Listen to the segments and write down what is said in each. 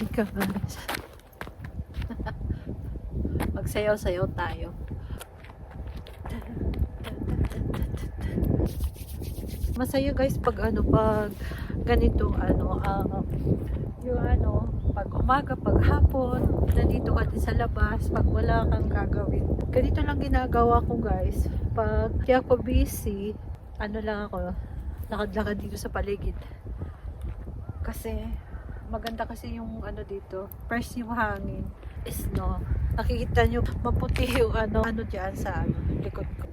Ika guys. Magsayaw-sayaw tayo. Masaya guys pag ano, pag ganito ano, ah, yung ano, pag umaga, pag hapon, nandito ka din sa labas, pag wala kang gagawin. Ganito lang ginagawa ko guys. Pag di ako busy, ano lang ako, lakad-lakad dito sa paligid. Kasi, maganda kasi yung ano dito, fresh yung hangin, snow. Nakikita nyo, maputi yung ano, ano dyan sa ano, likod ko.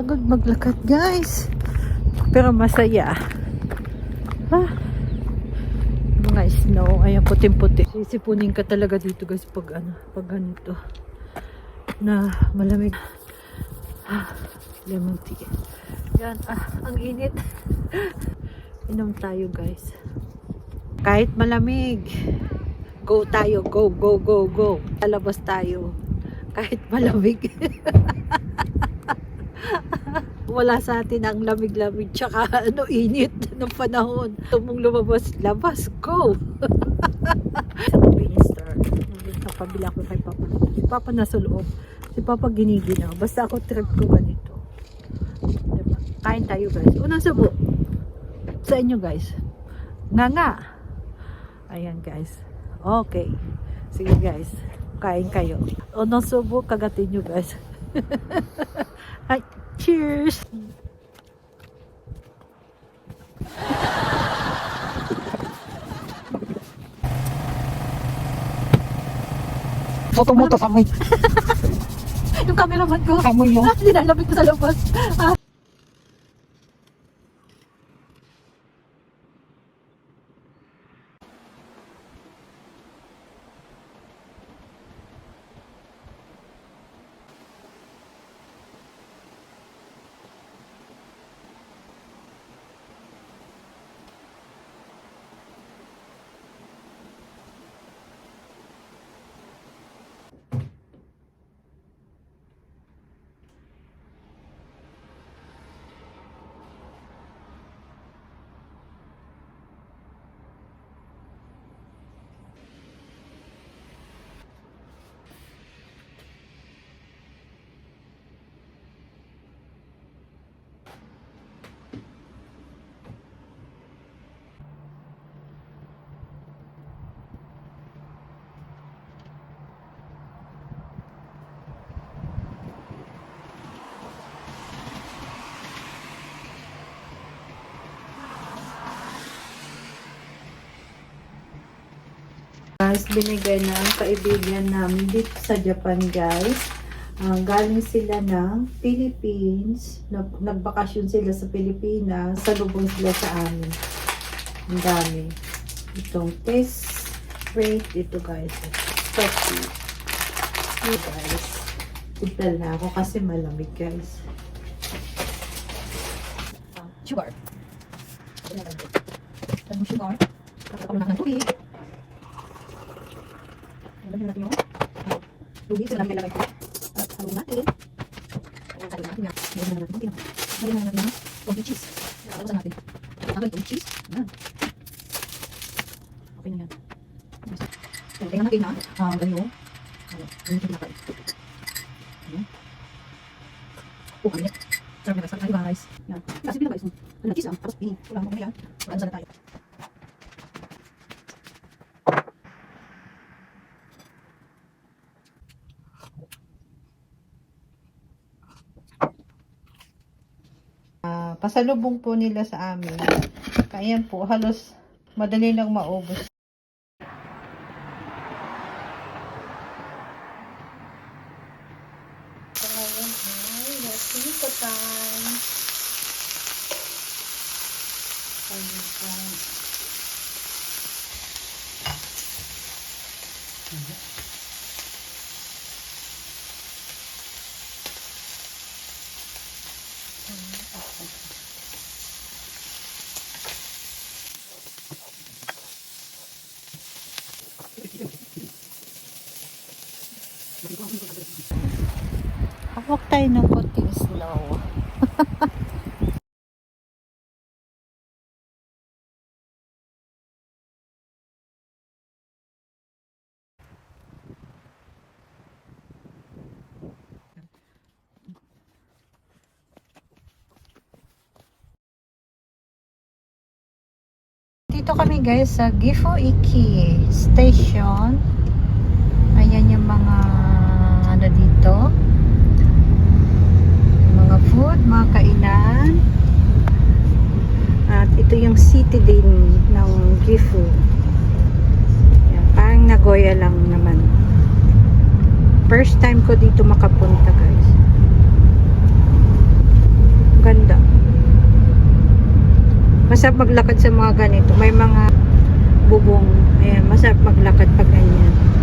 Pagod maglakad guys. Pero masaya. Ah. Mga snow. Ayan, puting-puti. Sisipunin ka talaga dito guys pag ano, pag ganito. Na malamig. Ah, lemon tea. Yan, ah, ang init. Inom tayo guys. Kahit malamig. Go tayo, go, go, go, go. Lalabas tayo. Kahit malamig. wala sa atin ang lamig-lamig tsaka ano init ng panahon. Tumong lumabas, labas, go! convenience store. Nakapabila ako kay Papa. Si Papa nasa loob. Si Papa giniginaw. Basta ako trip ko ganito. Diba? Kain tayo guys. Unang subo. Sa inyo guys. Nga nga. Ayan guys. Okay. Sige guys. Kain kayo. Unang subo, kagatin nyo guys. Hi. Cheers! Foto mo to amoy. Yung cameraman ko. Amoy yun. Ah, nilalapit ko sa labas. Ah. Guys, binigay na ang kaibigan namin dito sa Japan, guys. Ah, galing sila ng Philippines. Nag nagbakasyon sila sa Pilipinas. Salubong sila sa amin. Ang dami. Itong test rate. Ito, guys. Coffee. Ito, guys. Tigtal na ako kasi malamig, guys. Ah, sugar. Ano sugar? Kakakaroon na ng tubig. Lagyan natin yung tubig. Ito lang kailangan ko. At haluin natin. Haluin natin na. Lagyan natin natin. Lagyan natin ng konti cheese. Lagyan natin. Lagyan konti cheese. Yan. Okay na yan. Lagyan natin na. Ah, ganyan. Ano, ganyan yung pinakain. Ayan. Oh, ganyan. Sarap na guys. Sarap na guys. Yan. Kasi pinakain. Ano, cheese ah. Tapos ini. Kulang mo na yan. Sana tayo. Pasalubong po nila sa amin. Kaya po, halos madali lang maubos. So, ngayon ay nasito time. Ayan. Hawak tayo ng konting slow. Dito kami guys sa Gifo Iki Station. Ayan yung mga ano dito. Food, mga kainan. At ito yung city din ng Gifu. Ayan, parang Nagoya lang naman. First time ko dito makapunta guys. Ganda. Masarap maglakad sa mga ganito. May mga bubong. Ayan, masarap maglakad pag ganyan.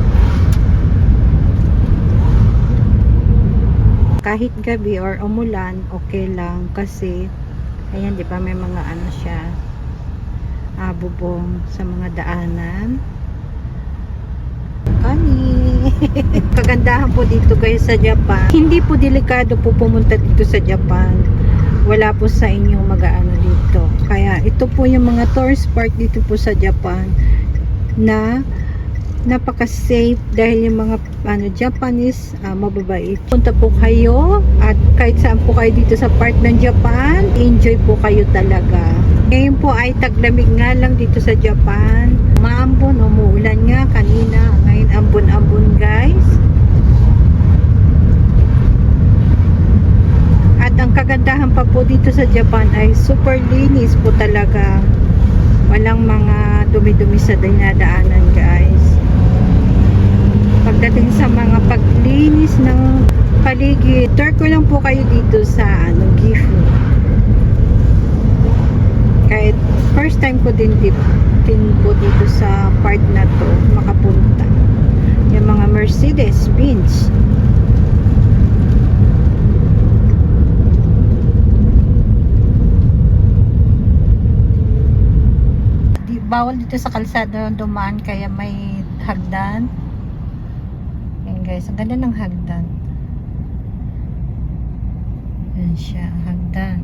Kahit gabi or umulan, okay lang kasi ayan, 'di ba, may mga ano siya ah, bubong sa mga daanan. Kagandahan po dito guys sa Japan. Hindi po delikado po pumunta dito sa Japan wala po sa inyong mag-aano dito. Kaya ito po yung mga tourist park dito po sa Japan na napaka-safe dahil yung mga ano Japanese ah, mababait. Punta po kayo at kahit saan po kayo dito sa part ng Japan, enjoy po kayo talaga. Ngayon po ay taglamig nga lang dito sa Japan. Maambon, umuulan nga kanina. Ngayon ambon-ambon guys. At ang kagandahan pa po dito sa Japan ay super linis po talaga. Walang mga dumi-dumi sa dinadaanan guys. Pagdating sa mga paglinis ng paligid, tour ko lang po kayo dito sa ano, Gifu. Kahit first time ko din, din, din po dito sa part na to makapunta. Yung mga Mercedes Benz. bawal dito sa kalsada dumaan kaya may hagdan yan guys, ang ganda ng hagdan. Yan siya, ang hagdan.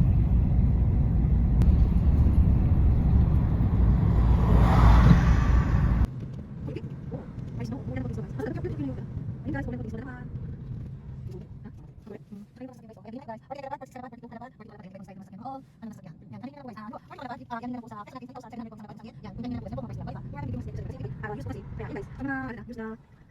Yan,